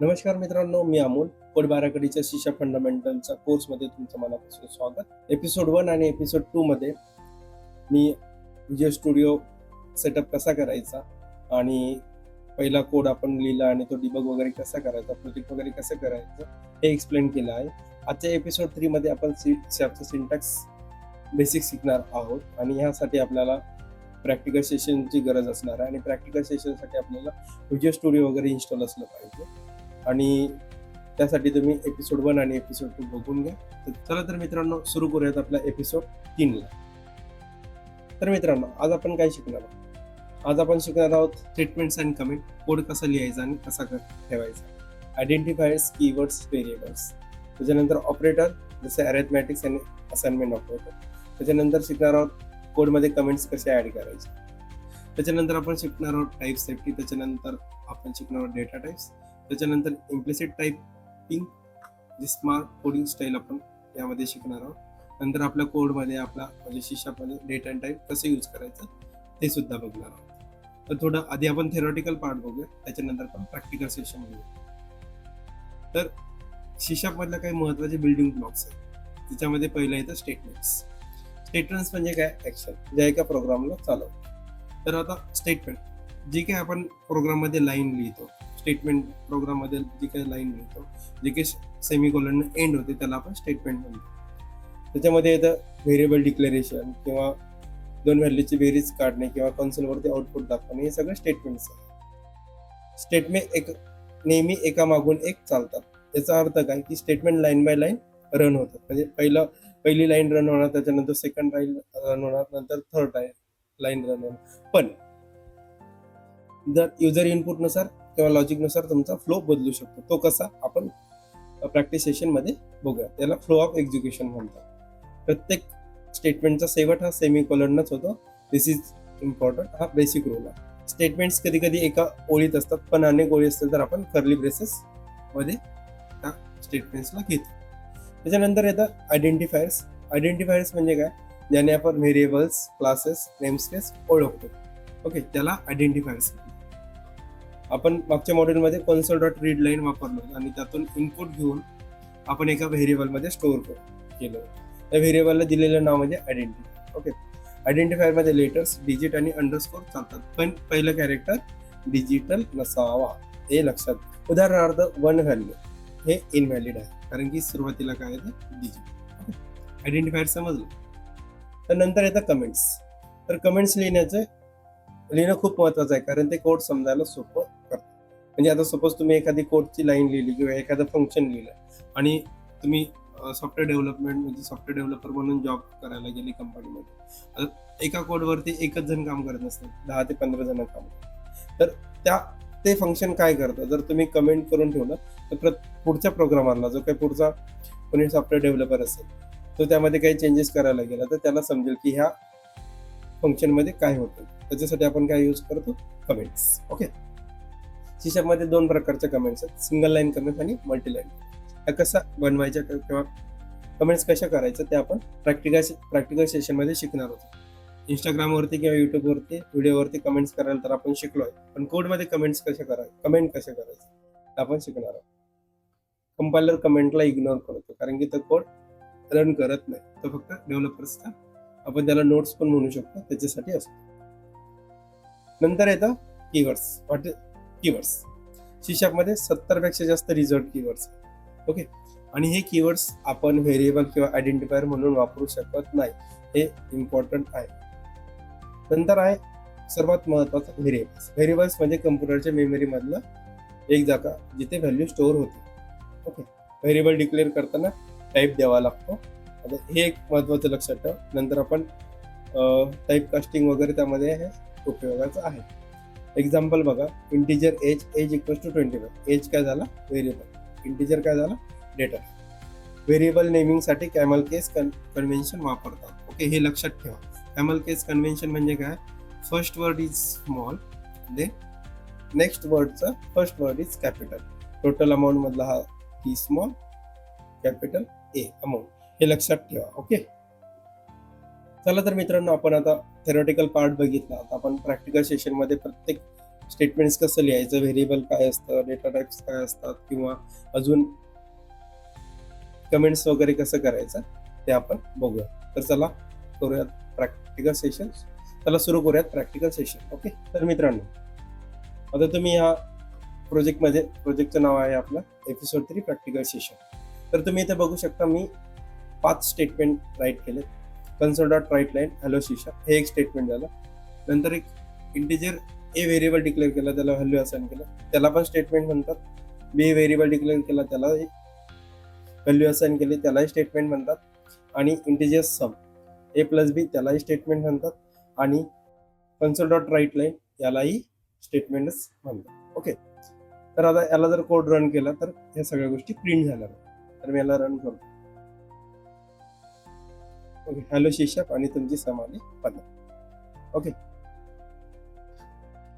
नमस्कार मित्रांनो मी अमोल. कोड बाराकडीच्या शिशा फंडामेंटलच्या कोर्समध्ये तुमचं मनापासून स्वागत. एपिसोड वन आणि एपिसोड टू मध्ये मी विजय स्टुडिओ सेटअप कसा करायचा आणि पहिला कोड आपण लिहिला आणि तो डिबग वगैरे कसा करायचा प्रोजेक्ट वगैरे कसं करायचं हे एक्सप्लेन केलं आहे. आजच्या एपिसोड थ्रीमध्ये आपण सी सॅपचं सिंटॅक्स बेसिक शिकणार आहोत आणि ह्यासाठी आपल्याला प्रॅक्टिकल सेशनची गरज असणार आहे आणि प्रॅक्टिकल सेशनसाठी आपल्याला विजय स्टुडिओ वगैरे इन्स्टॉल असलं पाहिजे. आणि त्यासाठी तुम्ही एपिसोड वन आणि एपिसोड टू बघून घ्या. तर चला तर मित्रांनो सुरू करूयात आपला एपिसोड तीनला तर मित्रांनो आज आपण काय शिकणार आहोत? आज आपण शिकणार आहोत स्टेटमेंट्स अँड कमेंट कोड कसा लिहायचा आणि कसा ठेवायचा. आयडेंटिफायर्स कीवर्ड्स व्हेरिएबल्स त्याच्यानंतर ऑपरेटर जसे अरेथमॅटिक्स आणि असाइनमेंट ऑपरेटर त्याच्यानंतर शिकणार आहोत कोडमध्ये कमेंट्स कसे ॲड करायचे. त्याच्यानंतर आपण शिकणार आहोत टाईप सेफ्टी त्याच्यानंतर आपण शिकणार आहोत डेटा टाईप्स त्याच्यानंतर इम्प्लिसिट टाईपिंग जे स्मार्ट कोडिंग स्टाईल आपण यामध्ये शिकणार आहोत. नंतर आपल्या कोडमध्ये आपला म्हणजे शिष्यामध्ये डेट अँड टाईप कसं यूज करायचं ते सुद्धा बघणार आहोत. तर थोडं आधी आपण थेरॉटिकल पार्ट बघूया त्याच्यानंतर आपण प्रॅक्टिकल सेशन बघूया. तर शिशापमधल्या काही महत्त्वाचे बिल्डिंग ब्लॉक्स आहेत. त्याच्यामध्ये पहिलं येतं स्टेटमेंट्स स्टेटमेंट्स म्हणजे काय? ऍक्शन ज्या एका प्रोग्रामला चालवतो. तर आता स्टेटमेंट जे काही आपण प्रोग्राममध्ये लाईन लिहितो स्टेटमेंट प्रोग्राममध्ये जी काही लाईन मिळतो जे काही सेमिकोलन एंड होते त्याला आपण स्टेटमेंट म्हणतो. त्याच्यामध्ये येतं व्हेरिएबल डिक्लेरेशन किंवा दोन व्हॅल्यूची बेरीज काढणे किंवा कन्सोलवरती आउटपुट दाखवणे हे सगळं स्टेटमेंट्स आहेत स्टेटमेंट एक नेहमी एका मागून एक चालतात. याचा अर्थ काय? की statement line by line run होतात म्हणजे पहिलं पहिली लाईन रन होणार त्याच्यानंतर सेकंड लाईन रन होणार नंतर थर्ड लाईन रन होणार. पण जर युजर इनपुटनुसार किंवा लॉजिकनुसार तुमचा फ्लो बदलू शकतो. तो कसा? आपण प्रॅक्टिस सेशनमध्ये बघूया. त्याला फ्लो ऑफ एक्झिक्युशन म्हणतात. प्रत्येक स्टेटमेंटचा शेवट हा सेमी कॉलरनच होतो. दिस इज इम्पॉर्टंट हा बेसिक रूल आहे. स्टेटमेंट्स कधी कधी एका ओळीत असतात पण अनेक ओळी असतील तर आपण कर्ली ब्रेसेस मध्ये त्या स्टेटमेंट्सला घेतो. त्याच्यानंतर येतं आयडेंटिफायर्स आयडेंटिफायर्स म्हणजे काय? ज्याने आपण व्हेरिएबल्स क्लासेस नेमस्पेस ओळखतो. ओके त्याला आयडेंटिफायर्स आपण मागच्या मॉड्यूलमध्ये कॉन्सोल डॉट रीड लाईन वापरलो आणि त्यातून इनपुट घेऊन आपण एका व्हेरिएबलमध्ये स्टोअर केलं. त्या व्हेरिएबलला दिलेलं नाव म्हणजे आयडेंटिटी ओके आयडेंटिफायरमध्ये लेटर्स डिजिट आणि अंडरस्कोर चालतात. पण पहिलं कॅरेक्टर डिजिटल नसावा हे लक्षात उदाहरणार्थ वन व्हॅल्यू हे इनव्हॅलिड आहे. कारण की सुरुवातीला काय येतं? डिजिट आयडेंटिफायर समजलं? तर नंतर येतं कमेंट्स तर कमेंट्स लिहिण्याचं लिहिणं खूप महत्वाचं आहे. कारण ते कोड समजायला सोपं म्हणजे आता सपोज तुम्ही एखादी कोडची लाईन लिहिली किंवा एखादं फंक्शन लिहिलं आणि तुम्ही सॉफ्टवेअर डेव्हलपमेंट म्हणजे सॉफ्टवेअर डेव्हलपर म्हणून जॉब करायला गेली कंपनीमध्ये एका कोडवरती एकच जण काम करत नसतात दहा ते पंधरा जण काम करतात. तर त्या ते फंक्शन काय करतं? जर तुम्ही कमेंट करून ठेवलं तर प्र पुढच्या प्रोग्रामरला जो काही पुढचा कोणी सॉफ्टवेअर डेव्हलपर असेल तो त्यामध्ये काही चेंजेस करायला गेला तर त्याला समजेल की ह्या फंक्शनमध्ये काय होतं. त्याच्यासाठी आपण काय यूज करतो? कमेंट्स ओके मध्ये दोन प्रकारच्या कमेंट्स आहेत. सिंगल लाईन कमेंट आणि मल्टी लाईन ह्या कसा बनवायच्या किंवा कमेंट्स कशा करायच्या ते आपण प्रॅक्टिकल प्रॅक्टिकल सेशनमध्ये शिकणार होतो. इंस्टाग्रामवरती किंवा यूट्यूबवरती व्हिडिओवरती कमेंट्स करायला तर आपण शिकलो आहे पण कोडमध्ये कमेंट्स कशा करायचे कमेंट कशा करायचे आपण शिकणार आहोत. कंपायलर कमेंटला इग्नोर करतो. कारण की तो कोड रन करत नाही. तो फक्त डेव्हलपर्सचा आपण त्याला नोट्स पण म्हणू शकतो. त्याच्यासाठी असतो. नंतर येतं कीवर्ड्स वाट कीवर्ड्स शीर्षकमध्ये सत्तरपेक्षा जास्त रिझल्ट कीवर्ड्स ओके आणि हे कीवर्ड्स आपण व्हेरिएबल किंवा आयडेंटिफायर म्हणून वापरू शकत नाही. हे इम्पॉर्टंट आहे. नंतर आहे सर्वात महत्त्वाचं व्हेरिएबल्स व्हेरिएबल्स म्हणजे कम्प्युटरच्या मेमरीमधलं एक जागा जिथे व्हॅल्यू स्टोअर होते. ओके व्हेरिएबल डिक्लेअर करताना टाईप द्यावा लागतो. आता हे एक महत्त्वाचं लक्षात ठेवा. नंतर आपण टाईप कास्टिंग वगैरे त्यामध्ये हे उपयोगाचं आहे. एक्झाम्पल बघा integer age age equal to twenty five age काय झाला? व्हेरिएबल इंटिजर काय झाला? डेटा व्हेरिएबल नेमिंगसाठी कॅमल केस कन्व्हेन्शन वापरतात. ओके हे लक्षात ठेवा. कॅमल केस कन्व्हेन्शन म्हणजे काय? First word is small they next वर्डचा first word is capital total amount मधला हा ही स्मॉल कॅपिटल ए अमाऊंट हे लक्षात ठेवा. ओके चला तर मित्रांनो आपण आता थेरॉटिकल पार्ट बघितला. आता आपण प्रॅक्टिकल सेशनमध्ये प्रत्येक स्टेटमेंट्स कसं लिहायचं व्हेरिएबल काय असतं डेटा टाईप्स काय असतात किंवा अजून कमेंट्स वगैरे कसं करायचं ते आपण बघूया. तर चला करूयात प्रॅक्टिकल सेशन चला सुरू करूयात प्रॅक्टिकल सेशन ओके तर मित्रांनो आता तुम्ही ह्या प्रोजेक्टमध्ये प्रोजेक्टचं नाव आहे आपलं एपिसोड थ्री प्रॅक्टिकल सेशन तर तुम्ही इथे बघू शकता मी पाच स्टेटमेंट राईट केले console dot write line hello शिशा. हे एक स्टेटमेंट झालं. नंतर एक इंटिजर ए व्हेरिएबल डिक्लेअर केला त्याला व्हॅल्यू असाइन केलं. त्याला पण स्टेटमेंट म्हणतात. बी व्हेरिएबल डिक्लेअर केला त्याला व्हॅल्यू असाइन केली त्यालाही स्टेटमेंट म्हणतात. आणि इंटिजर सम ए प्लस बी त्यालाही स्टेटमेंट म्हणतात. आणि कन्सोल डॉट राईट लाईन यालाही स्टेटमेंटच म्हणतात. ओके तर आता याला जर कोड रन केला तर या सगळ्या गोष्टी प्रिंट झाल्या. तर मी याला रन करतो ओके हॅलो शिशप आणि तुमची समाधी पंधरा ओके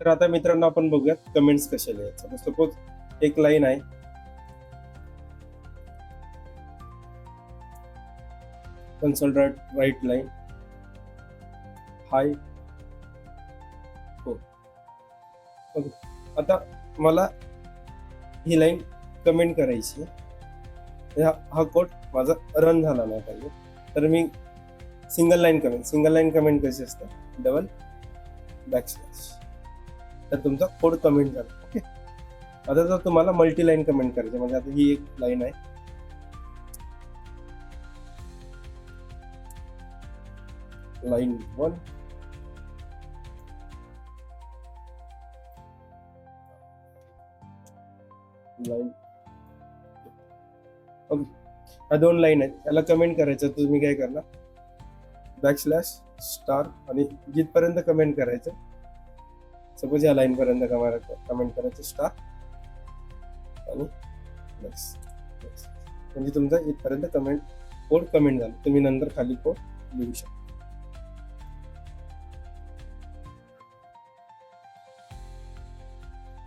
तर आता मित्रांनो आपण बघूयात कमेंट्स कशा लिहायचं सपोज एक लाईन आहे. कन्सल्ट राईट लाईन हाय हो ओके आता मला ही लाईन कमेंट करायची आहे. हा हा माझा रन झाला नाही पाहिजे. तर मी single line comment single line comment कशी असतात? डबल बॅकस्लॅश तर तुमचा कोड कमेंट झाला ओके आता जर तुम्हाला मल्टी लाईन कमेंट करायची म्हणजे आता ही एक लाईन आहे. लाईन वन लाईन ओके ह्या दोन लाईन आहेत. याला कमेंट करायचं तुम्ही काय करणार? बॅकस्लॅश स्टार आणि जिथपर्यंत कमेंट करायचं सपोज या लाईनपर्यंत कमेंट करायचं स्टार आणि म्हणजे तुमचा इथपर्यंत कमेंट कोड कमेंट झाला. तुम्ही नंतर खाली कोड लिहू शकता.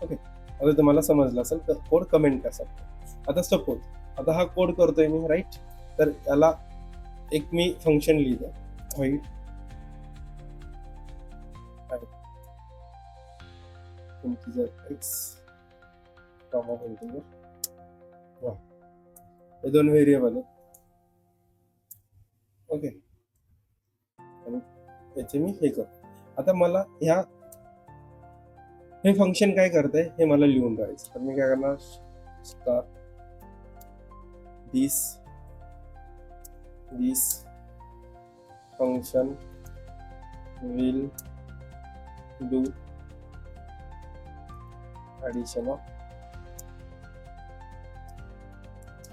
ओके आता तुम्हाला समजलं असेल तर कोड कमेंट कसा? आता सपोज आता हा कोड करतोय मी राईट तर याला एक मी फंक्शन लिहिलं व्हाईट इंटिजर एक्स कॉमा जर वा हे दोन व्हेरिएबल आहेत ओके आणि याचे मी हे करतो आता मला ह्या हे फंक्शन काय करतंय? हे मला लिहून करायचं तर मी काय करणार? Star this this function will do addition of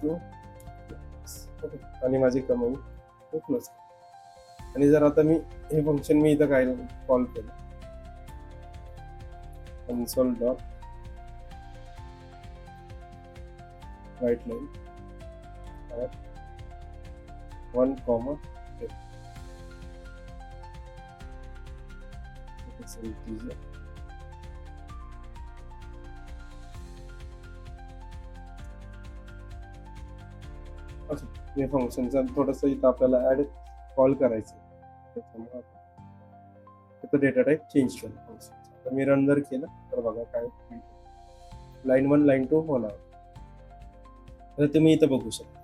two. Okay आणि माझी कमाई क्लोज आणि जर आता मी हे फंक्शन मी इथं काय कॉल? केलं console dot write line one असं हे फंक्शनचा थोडंसं इथं आपल्याला ऍड कॉल करायचं त्याच्यामुळे डेटा टाईप चेंज केलं. फंक्शन तर मी रन जर केलं तर बघा काय लाईन वन लाईन टू होणार. तर तुम्ही इथं बघू शकता.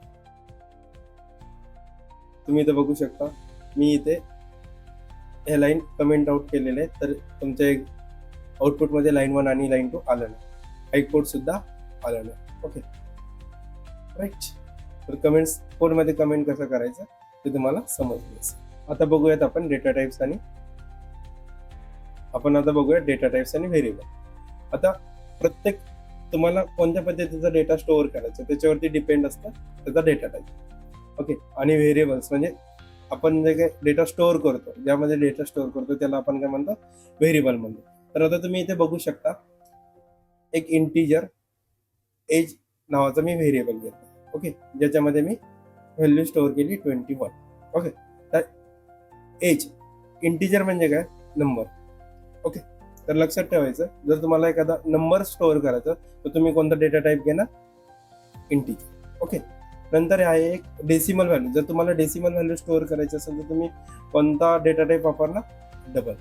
तुम्ही इथं बघू शकता मी इथे हे लाईन कमेंट आउट केलेले आहेत. तर तुमच्या एक आउटपुटमध्ये लाईन वन आणि लाईन टू आलं नाही. कोडसुद्धा सुद्धा आलं नाही. ओके राईट तर कमेंट्स कोडमध्ये कमेंट कसं करायचं? ते तुम्हाला समजलं आता बघूयात आपण डेटा टाईप्स आणि आपण आता बघूया डेटा टाईप्स आणि व्हेरिएबल आता प्रत्येक तुम्हाला कोणत्या पद्धतीचा डेटा स्टोअर करायचा? त्याच्यावरती डिपेंड असतं त्याचा डेटा टाईप ओके आणि व्हेरिएबल्स म्हणजे आपण जे काही डेटा स्टोअर करतो ज्यामध्ये डेटा स्टोअर करतो त्याला आपण काय म्हणतो? व्हेरिएबल म्हणतो. तर आता तुम्ही इथे बघू शकता एक इंटीजर एज नावाचा मी व्हेरिएबल घेतला. ओके ज्याच्यामध्ये मी व्हॅल्यू स्टोअर केली ट्वेंटी वन ओके तर एज इंटीजर म्हणजे काय? नंबर ओके तर लक्षात ठेवायचं जर तुम्हाला एखादा नंबर स्टोअर करायचा तर तुम्ही कोणता डेटा टाईप घेणार? इंटीजर ओके नंतर आहे एक डेसिमल व्हॅल्यू जर तुम्हाला डेसिमल व्हॅल्यू स्टोअर करायची असेल तर तुम्ही कोणता डेटा टाईप वापरला डबल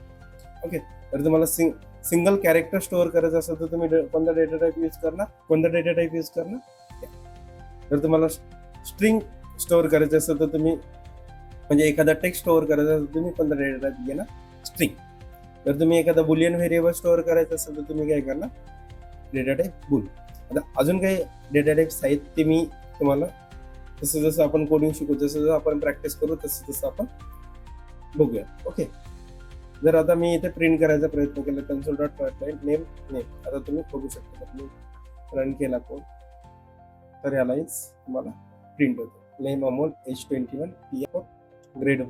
ओके तर तुम्हाला सिंग सिंगल कॅरेक्टर स्टोअर करायचं असेल तर तुम्ही डे- कोणता डेटा टाईप यूज करणार? कोणता डेटा टाईप यूज करणार? जर तुम्हाला स्ट्रिंग स्टोअर करायचं असेल तर तुम्ही म्हणजे एखादा टेक्स्ट स्टोअर करायचा असेल तुम्ही कोणता डेटा टाईप घेणार? स्ट्रिंग जर तुम्ही एखादा बुलियन व्हेरिएबल स्टोअर करायचं असेल तर तुम्ही काय करणार? डेटा टाईप बुल आता अजून काही डेटा टाईप्स आहेत ते मी तुम्हाला जसं जसं आपण कोडिंग शिकू जसं जसं आपण प्रॅक्टिस करू तसं तसं आपण बघूया. ओके जर आता मी इथे प्रिंट करायचा प्रयत्न केला console dot pipeline name name आता तुम्ही बघू शकता तर रन केला कोड. तर याला तुम्हाला प्रिंट होतो. Name Amol age twenty one P grade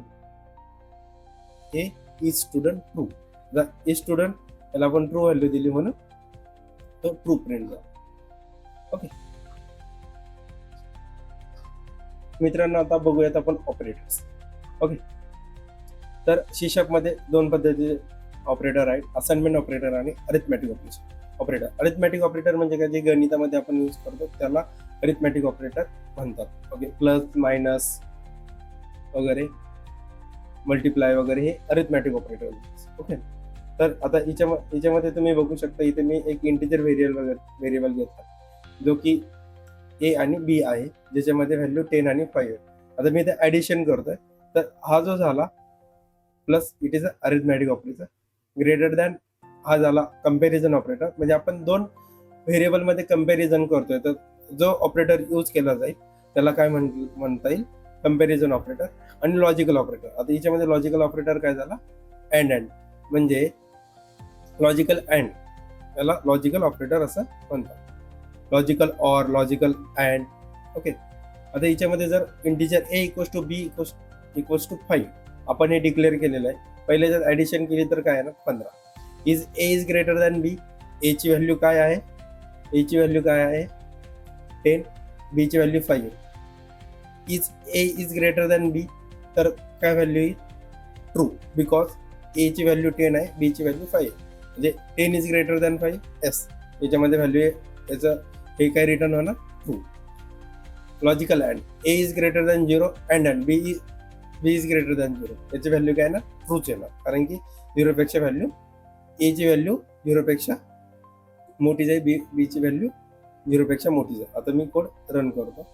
A is student true the A student याला आपण ट्रू व्हॅल्यू दिली म्हणून तो ट्रू प्रिंट झाला. ओके मित्रांनो आता बघूयात आपण ऑपरेटर्स ओके तर शीशपमध्ये दोन पद्धतीचे ऑपरेटर आहेत. असाइनमेंट ऑपरेटर आणि arithmetic operator operator arithmetic operator म्हणजे काय? जे गणितामध्ये आपण यूज करतो त्याला अरिथमॅटिक ऑपरेटर म्हणतात. ओके प्लस मायनस वगैरे मल्टिप्लाय वगैरे हे अरिथमॅटिक ऑपरेटर ओके तर आता हिच्या हिच्यामध्ये तुम्ही बघू शकता इथे मी एक इंटिजर व्हेरिएबल वगैरे व्हेरिएबल घेतला जो की ए आणि बी आहे ज्याच्यामध्ये व्हॅल्यू टेन आणि फाईव्ह आता मी इथे ॲडिशन करतोय. तर हा जो झाला plus it is a arithmetic operator greater than हा झाला कंपॅरिझन ऑपरेटर म्हणजे आपण दोन व्हेरिएबलमध्ये कंपॅरिझन करतोय. तर जो ऑपरेटर यूज केला जाईल त्याला काय म्हण म्हणता येईल? कंपॅरिझन ऑपरेटर आणि लॉजिकल ऑपरेटर आता याच्यामध्ये लॉजिकल ऑपरेटर काय झाला? अँड अँड म्हणजे लॉजिकल अँड याला लॉजिकल ऑपरेटर असं म्हणतात. Logical or logical and okay आता याच्यामध्ये जर integer A equals to B equals equals to five आपण हे डिक्लेअर केलेलं आहे. पहिले जर ॲडिशन केली तर काय आहे ना? पंधरा. Is A is greater than B एची व्हॅल्यू काय आहे? एची व्हॅल्यू काय आहे? टेन बीची value five is A is greater than B तर काय व्हॅल्यू येईल ट्रू बिकॉज ए ची व्हॅल्यू टेन आहे बीची व्हॅल्यू फाईव्ह म्हणजे ten is greater than five S याच्यामध्ये व्हॅल्यू आहे. याचं हे काय रिटर्न होणार? True logical and A is greater than zero and and B B is greater than zero याची व्हॅल्यू काय ना ट्रूच येणार. कारण की झिरोपेक्षा व्हॅल्यू ए ची व्हॅल्यू झिरोपेक्षा मोठी जाईल बी बी ची व्हॅल्यू झिरोपेक्षा मोठी जाईल. आता मी कोड रन करतो.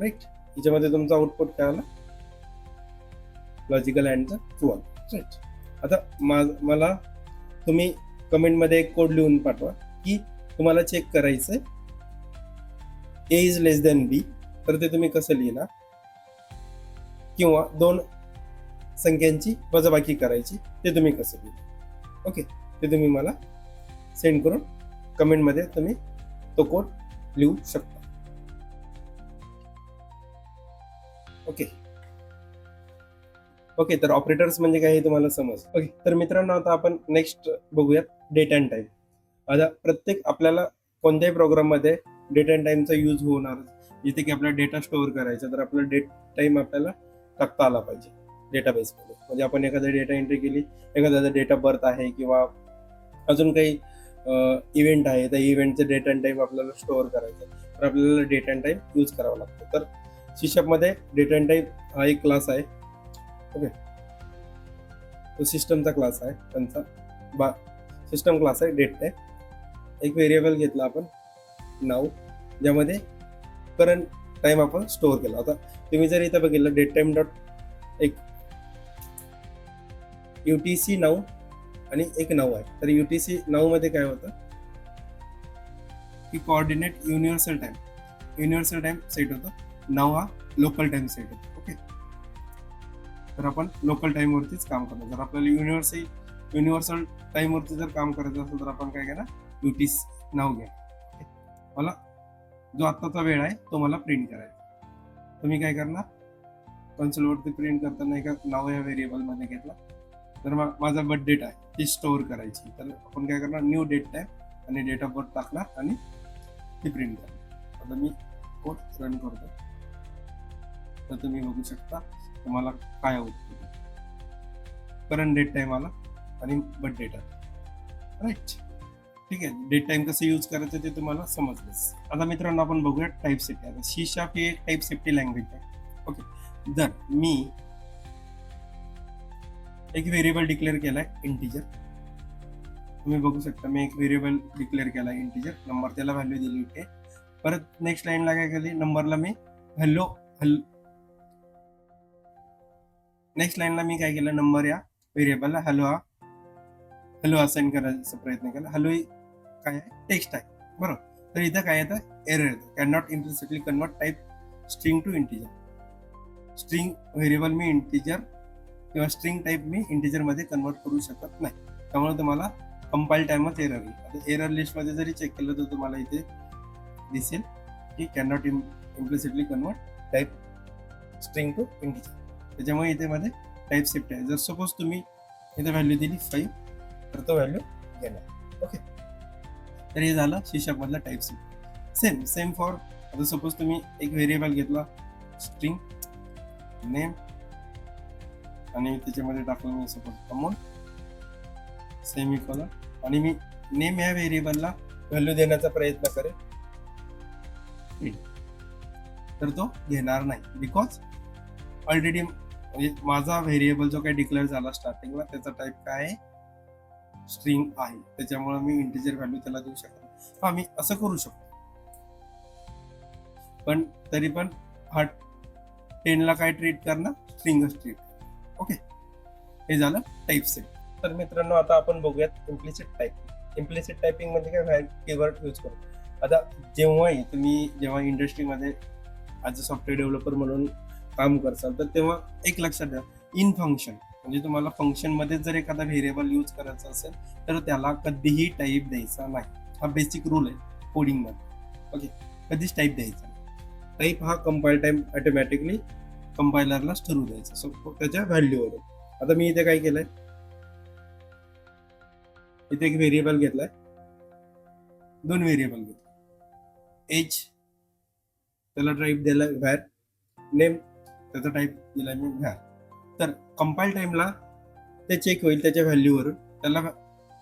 राईट याच्यामध्ये तुमचा आउटपुट काय आला? लॉजिकल अँडचा टू आला. राईट आता मा- मला तुम्ही कमेंटमध्ये एक कोड लिहून पाठवा की तुम्हाला चेक करायचंय. A is less than B तर ते तुम्ही कसं लिहिणार? किंवा दोन संख्यांची वजाबाकी करायची ते तुम्ही कसं लिहिणार? ओके? ते तुम्ही मला सेंड करून कमेंटमध्ये तुम्ही तो कोड लिहू शकता. ओके? ओके तर ऑपरेटर्स म्हणजे काय हे तुम्हाला समज. ओके तर मित्रांनो आता आपण नेक्स्ट बघूयात डेट अँड टाइम आता प्रत्येक आपल्याला कोणत्याही प्रोग्राममध्ये डेट अँड टाइमचा यूज होणार. जिथे की आपला डेटा स्टोअर करायचा तर आपला डेट टाइम आपल्याला टाकता आला पाहिजे. डेटाबेसमध्ये म्हणजे आपण एखादा डेटा एंट्री केली एखाद्याचा डेट ऑफ बर्थ आहे किंवा अजून काही इव्हेंट आहे त्या इव्हेंटचं डेट अँड टाइम आपल्याला स्टोअर करायचं. तर आपल्याला डेट अँड टाइम यूज करावा लागतो. तर शिशपमध्ये डेट अँड टाइम हा एक क्लास आहे. ओके तो सिस्टमचा क्लास आहे त्यांचा. बा सिस्टम क्लास आहे डेट टाइम एक व्हेरिएबल घेतला आपण नाव ज्यामध्ये करंट टाइम आपण स्टोअर केला. आता तुम्ही जर इथं बघितलं डेट टाइम डॉट एक. यू टी सी नाव आणि एक नाव आहे. तर यू टी सी नावमध्ये काय होतं? की coordinate universal time universal time set होतो. नाव हा लोकल टाईम सेट होतो. तर आपण लोकल टाईमवरतीच काम करणार जर आपल्याला युनिव्हर्सल युनिव्हर्सल टाईमवरती जर काम करायचं असेल तर आपण काय घेणार यू नाव घ्या. मला जो आत्ताचा वेळ आहे तो मला प्रिंट करायचा तुम्ही काय करणार? कन्सोलवरती प्रिंट करताना एका नाव या व्हेरिएबलमध्ये घेतला. तर मा- माझा बर्थ डेट आहे ती स्टोअर करायची. तर आपण काय करणार? न्यू डेट टाईप आणि डेट ऑफ बर्थ टाकणार आणि ती प्रिंट करणार. आता मी कोड रन करतो तर तुम्ही बघू शकता. तुम्हाला काय होत करंट डेट टाइम आला आणि बर्थ डेट आला राईट ठीक आहे. डेट टाइम कसं यूज करायचं ते तुम्हाला समजलंच आता मित्रांनो आपण बघूया टाईप सेफ्टी आता सी शार्प ही एक टाईप सेफ्टी लँग्वेज आहे. ओके जर मी एक व्हेरिएबल डिक्लेअर केलाय इंटिजर तुम्ही बघू शकता मी एक व्हेरिएबल डिक्लेअर केला इंटिजर नंबर त्याला व्हॅल्यू दिली इथे परत नेक्स्ट लाईनला काय केली? नंबरला मी हॅलो हॅलो नेक्स्ट लाईनला मी काय केलं? नंबर या व्हेरिएबलला हॅलो हा. हॅलो असाइन करायचा प्रयत्न केला. हॅलो काय आहे? टेक्स्ट आहे. बरोबर? तर इथं काय येतं? एरर येतं. Can not implicitly convert type string to integer string variable me integer किंवा स्ट्रिंग टाईप मी इंटिजरमध्ये कन्वर्ट करू शकत नाही. त्यामुळे तुम्हाला कंपाईल टाईमच एरर येईल. आता एरर लिस्टमध्ये जरी चेक केलं तर तुम्हाला इथे दिसेल की can not implicitly convert type string to integer त्याच्यामुळे इथे मध्ये टाईप सेफ्ट आहे. जर सपोज तुम्ही इथे व्हॅल्यू दिली फाईव्ह तर तो व्हॅल्यू घेणार ओके तर हे झालं शिशाप मधला type safety same same for आता सपोज तुम्ही एक व्हेरिएबल घेतला स्ट्रिंग नेम आणि त्याच्यामध्ये टाकलं मी सपोज अमाऊंट सेम इक्वल आणि मी नेम या व्हेरिएबलला व्हॅल्यू देण्याचा प्रयत्न करेल तर तो घेणार नाही. बिकॉज ऑलरेडी म्हणजे माझा व्हेरिएबल जो काही डिक्लेअर झाला स्टार्टिंगला त्याचा टाईप काय? आहे स्ट्रिंग आहे. त्याच्यामुळे मी इंटिजर व्हॅल्यू त्याला देऊ शकतो हा मी असं करू शकतो. पण तरी पण हा टेनला काय ट्रीट करणार? स्ट्रिंगच ट्रीट ओके हे झालं टाईप सेट तर मित्रांनो आता आपण बघूयात इम्प्लिसिट टाईप इम्प्लिसिट टायपिंग म्हणजे काय? व्हॅल कीवर्ड यूज करू आता जेव्हाही तुम्ही जेव्हा इंडस्ट्रीमध्ये ॲज अ सॉफ्टवेअर डेव्हलपर म्हणून काम करसाल तर तेव्हा एक लक्षात द्या इन फंक्शन म्हणजे तुम्हाला फंक्शनमध्ये जर एखादा व्हेरिएबल यूज करायचा असेल तर त्याला कधीही टाईप द्यायचा नाही. हा बेसिक रूल आहे कोडिंगमध्ये ओके कधीच टाईप द्यायचा टाईप हा कंपाईल टाईम ऑटोमॅटिकली कंपायलरलाच ठरवू द्यायचा. सो त्याच्या व्हॅल्यूवर आता मी इथे काय केलंय? इथे एक व्हेरिएबल घेतलाय. दोन व्हेरिएबल घेतले. एच त्याला टाईप द्यायला व्हॅर नेम त्याचा टाईप दिलाय मी घ्या. तर कंपाईल टाईमला ते चेक होईल त्याच्या व्हॅल्यूवरून त्याला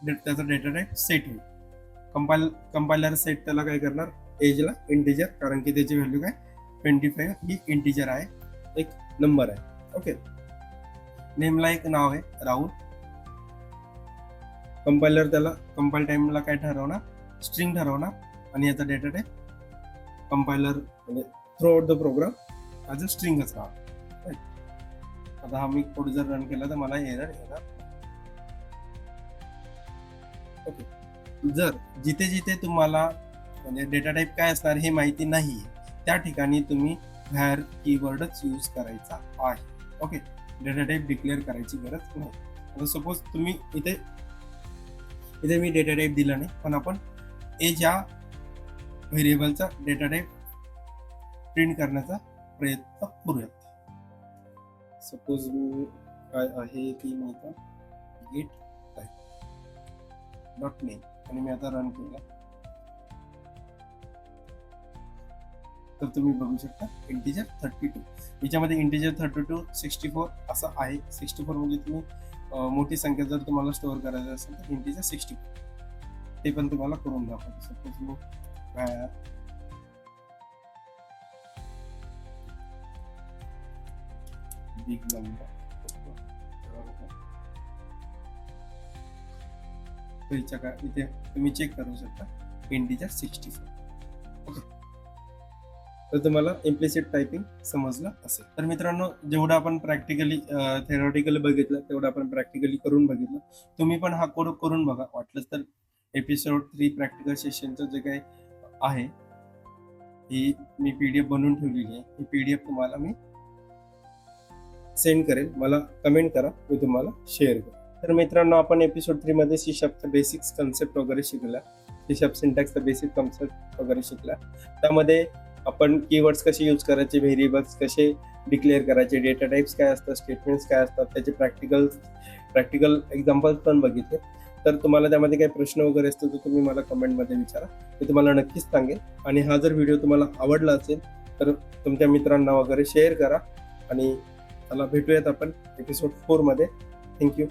डे- त्याचा डेटा टाईप सेट होईल. कंपाईल कंपायलर सेट त्याला काय करणार? एजला इंटिजर कारण की त्याची व्हॅल्यू काय? ट्वेंटी फाईव्ह ही इंटिजर आहे. एक नंबर आहे. ओके नेमला एक नाव आहे राहुल. कंपायलर त्याला कंपाईल टाईमला काय ठरवणार? स्ट्रिंग ठरवणार. आणि याचा डेटा टाईप कंपायलर म्हणजे throughout the program as a स्ट्रिंगच राहणार आता हा मी कोड जर रन केला तर मला एरर येणार. ओके जर जिथे जिथे तुम्हाला म्हणजे डेटा टाईप काय असणार हे माहिती नाही त्या ठिकाणी तुम्ही व्हॅर कीवर्डच यूज करायचा आहे. ओके डेटा टाईप डिक्लेअर करायची गरज नाही. आता सपोज तुम्ही इथे इथे मी डेटा टाईप दिला नाही पण आपण एज या व्हेरिएबलचा डेटा टाईप प्रिंट करण्याचा प्रयत्न करूयात. सपोज मी काय आहे की मी गेट टाईप डॉट नेम आणि मी आता रन केला. तर तुम्ही बघू शकता इंटिजर थर्टी टू याच्यामध्ये integer thirty two sixty four असं आहे. सिक्स्टी फोर म्हणजे तुम्ही मोठी संख्या जर तुम्हाला स्टोअर करायचं असेल तर इंटिजर सिक्स्टी फोर ते पण तुम्हाला करून दाखवतो. सपोज मग big number. का इथे तुम्ही चेक करू शकता. इंटिजर सिक्स्टी फोर ओके तर तुम्हाला इम्प्लिसिट टायपिंग समजलं असेल. तर मित्रांनो जेवढं आपण प्रॅक्टिकली थेरॉटिकली बघितलं तेवढं आपण प्रॅक्टिकली करून बघितलं. तुम्ही पण हा कोड करून बघा. वाटलंच तर एपिसोड थ्री प्रॅक्टिकल सेशनचं जे काही आहे ही मी पी डी एफ बनवून ठेवलेली आहे. ही पी डी एफ तुम्हाला मी सेंड करेल. मला कमेंट करा. मी तुम्हाला शेअर करेन तर मित्रांनो आपण एपिसोड थ्रीमध्ये सी शॉपचा बेसिक्स कन्सेप्ट वगैरे शिकला सी शॉप सिंटॅक्सचा बेसिक कन्सेप्ट वगैरे शिकला त्यामध्ये आपण कीवर्ड्स कसे यूज करायचे व्हेरिएबल्स कसे डिक्लेअर करायचे डेटा टाईप्स काय असतात स्टेटमेंट्स काय असतात त्याचे प्रॅक्टिकल प्रॅक्टिकल एक्झाम्पल्स पण बघितले. तर तुम्हाला त्यामध्ये काही प्रश्न वगैरे असतील तर तुम्ही मला कमेंटमध्ये विचारा. मी तुम्हाला नक्कीच सांगेन. आणि हा जर व्हिडिओ तुम्हाला आवडला असेल तर तुमच्या मित्रांना वगैरे शेअर करा. आणि चला भेटूयात आपण एपिसोड फोरमध्ये थँक्यू